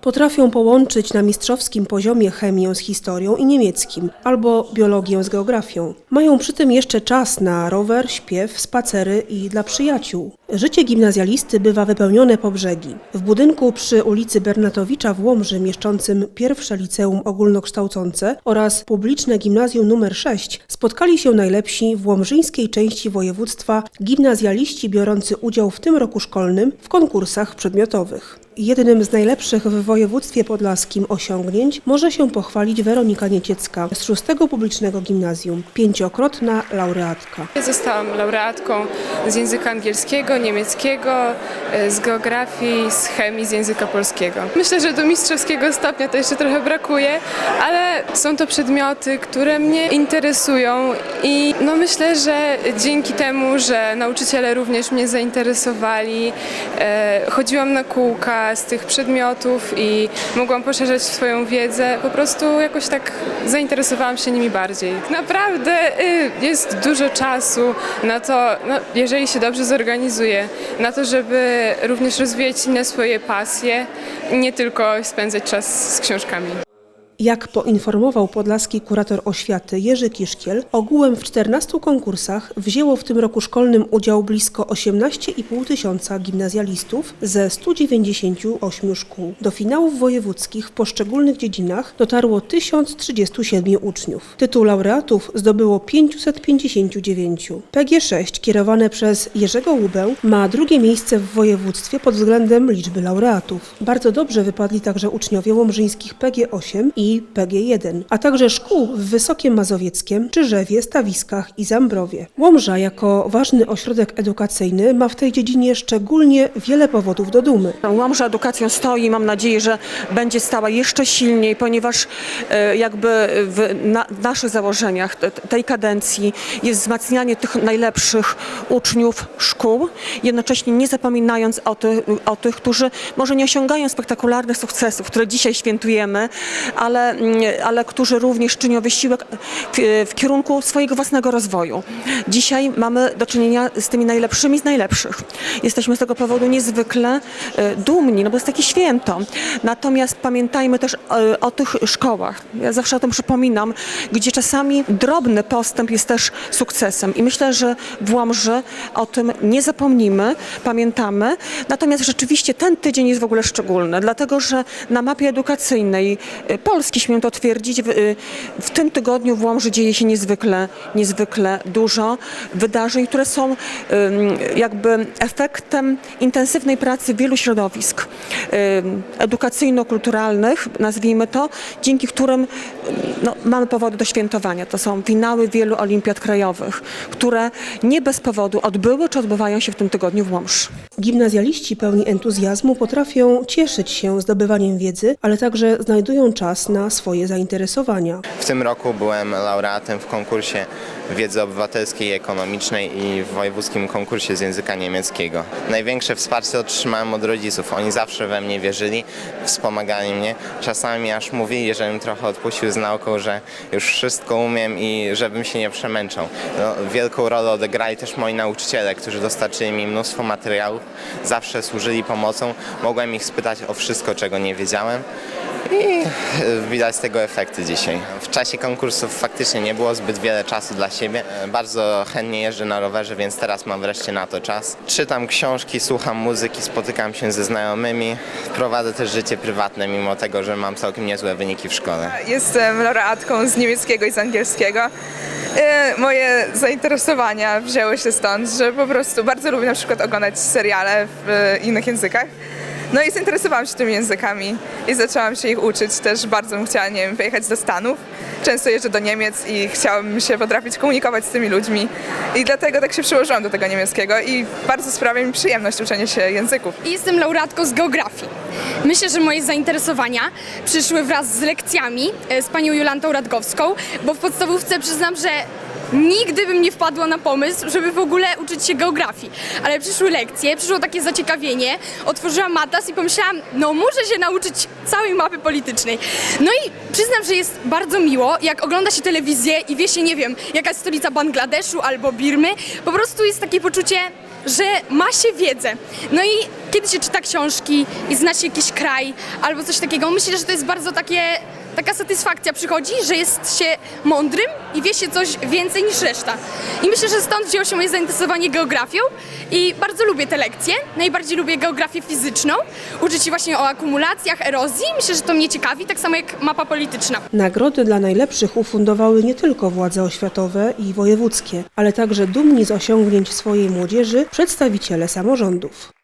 Potrafią połączyć na mistrzowskim poziomie chemię z historią i niemieckim, albo biologię z geografią. Mają przy tym jeszcze czas na rower, śpiew, spacery i dla przyjaciół. Życie gimnazjalisty bywa wypełnione po brzegi. W budynku przy ulicy Bernatowicza w Łomży mieszczącym pierwsze liceum ogólnokształcące oraz publiczne gimnazjum nr 6 spotkali się najlepsi w łomżyńskiej części województwa gimnazjaliści biorący udział w tym roku szkolnym w konkursach przedmiotowych. Jednym z najlepszych w województwie podlaskim osiągnięć może się pochwalić Weronika Nieciecka z szóstego publicznego gimnazjum, pięciokrotna laureatka. Zostałam laureatką z języka angielskiego, niemieckiego, e, z geografii, z chemii, z języka polskiego. Myślę, że do mistrzowskiego stopnia to jeszcze trochę brakuje, ale są to przedmioty, które mnie interesują i no myślę, że dzięki temu, że nauczyciele również mnie zainteresowali, e, chodziłam na kółka z tych przedmiotów i mogłam poszerzać swoją wiedzę, po prostu jakoś tak zainteresowałam się nimi bardziej. Naprawdę y, jest dużo czasu na to, no, jeżeli się dobrze zorganizuje, na to, żeby również rozwijać inne swoje pasje, nie tylko spędzać czas z książkami. Jak poinformował podlaski kurator oświaty Jerzy Kiszkiel, ogółem w 14 konkursach wzięło w tym roku szkolnym udział blisko 18,5 tysiąca gimnazjalistów ze 198 szkół. Do finałów wojewódzkich w poszczególnych dziedzinach dotarło 1037 uczniów. Tytuł laureatów zdobyło 559. PG6 kierowane przez Jerzego Łubę ma drugie miejsce w województwie pod względem liczby laureatów. Bardzo dobrze wypadli także uczniowie łomżyńskich PG8 i PG1, a także szkół w Wysokiem Mazowieckiem, Czyżewie, Stawiskach i Zambrowie. Łomża jako ważny ośrodek edukacyjny ma w tej dziedzinie szczególnie wiele powodów do dumy. Łomża edukacją stoi i mam nadzieję, że będzie stała jeszcze silniej, ponieważ e, jakby w na, w naszych założeniach te- tej kadencji jest wzmacnianie tych najlepszych uczniów szkół, jednocześnie nie zapominając o, ty, o tych, którzy może nie osiągają spektakularnych sukcesów, które dzisiaj świętujemy, ale, mm, ale którzy również czynią wysiłek w, kierunku swojego własnego rozwoju. Dzisiaj mamy do czynienia z tymi najlepszymi z najlepszych. Jesteśmy z tego powodu niezwykle e, dumni, no bo jest takie święto. Natomiast pamiętajmy też e, o tych szkołach. Ja zawsze o tym przypominam, gdzie czasami drobny postęp jest też sukcesem. I myślę, że w Łomży o tym nie zapomnimy, pamiętamy. Natomiast rzeczywiście ten tydzień jest w ogóle szczególny, dlatego że na mapie edukacyjnej e, Polski, śmiem to twierdzić, w, e, w tym tygodniu w Łomży dzieje się niezwykle, niezwykle dużo wydarzeń, które są jakby efektem intensywnej pracy wielu środowisk edukacyjno-kulturalnych, nazwijmy to, dzięki którym no, mamy powody do świętowania. To są finały wielu olimpiad krajowych, które nie bez powodu odbyły czy odbywają się w tym tygodniu w Łomży. Gimnazjaliści pełni entuzjazmu potrafią cieszyć się zdobywaniem wiedzy, ale także znajdują czas na swoje zainteresowania. W tym roku byłem laureatem w konkursie wiedzy obywatelskiej i ekonomicznej i w wojewódzkim konkursie z języka niemieckiego. Największe wsparcie otrzymałem od rodziców. Oni zawsze we mnie wierzyli, wspomagali mnie. Czasami aż mówili, żebym trochę odpuścił z nauką, że już wszystko umiem i żebym się nie przemęczał. No, wielką rolę odegrali też moi nauczyciele, którzy dostarczyli mi mnóstwo materiałów, zawsze służyli pomocą. Mogłem ich spytać o wszystko, czego nie wiedziałem. I widać z tego efekty dzisiaj. W czasie konkursów faktycznie nie było zbyt wiele czasu dla siebie. Bardzo chętnie jeżdżę na rowerze, więc teraz mam wreszcie na to czas. Czytam książki, słucham muzyki, spotykam się ze znajomymi. Prowadzę też życie prywatne, mimo tego, że mam całkiem niezłe wyniki w szkole. Jestem laureatką z niemieckiego i z angielskiego. E, Moje zainteresowania wzięły się stąd, że po prostu bardzo lubię na przykład oglądać seriale w e, innych językach. No i zainteresowałam się tymi językami i zaczęłam się ich uczyć. Też bardzo bym chciała, nie wiem, wyjechać do Stanów. Często jeżdżę do Niemiec i chciałabym się potrafić komunikować z tymi ludźmi. I dlatego tak się przyłożyłam do tego niemieckiego i bardzo sprawia mi przyjemność uczenie się języków. i jestem laureatką z geografii. Myślę, że moje zainteresowania przyszły wraz z lekcjami e, z panią Jolantą Radgowską, bo w podstawówce przyznam, że nigdy bym nie wpadła na pomysł, żeby w ogóle uczyć się geografii. Ale przyszły lekcje, przyszło takie zaciekawienie, otworzyłam atlas i pomyślałam, no muszę się nauczyć całej mapy politycznej. No i przyznam, że jest bardzo miło, jak ogląda się telewizję i wie się, nie wiem, jaka jest stolica Bangladeszu albo Birmy, po prostu jest takie poczucie, że ma się wiedzę. No i kiedy się czyta książki i zna się jakiś kraj albo coś takiego, myślę, że to jest bardzo takie, taka satysfakcja przychodzi, że jest się mądrym i wie się coś więcej niż reszta. I myślę, że stąd wzięło się moje zainteresowanie geografią i bardzo lubię te lekcje. Najbardziej lubię geografię fizyczną, uczyć się właśnie o akumulacjach, erozji. Myślę, że to mnie ciekawi, tak samo jak mapa polityczna. Nagrody dla najlepszych ufundowały nie tylko władze oświatowe i wojewódzkie, ale także dumni z osiągnięć swojej młodzieży przedstawiciele samorządów.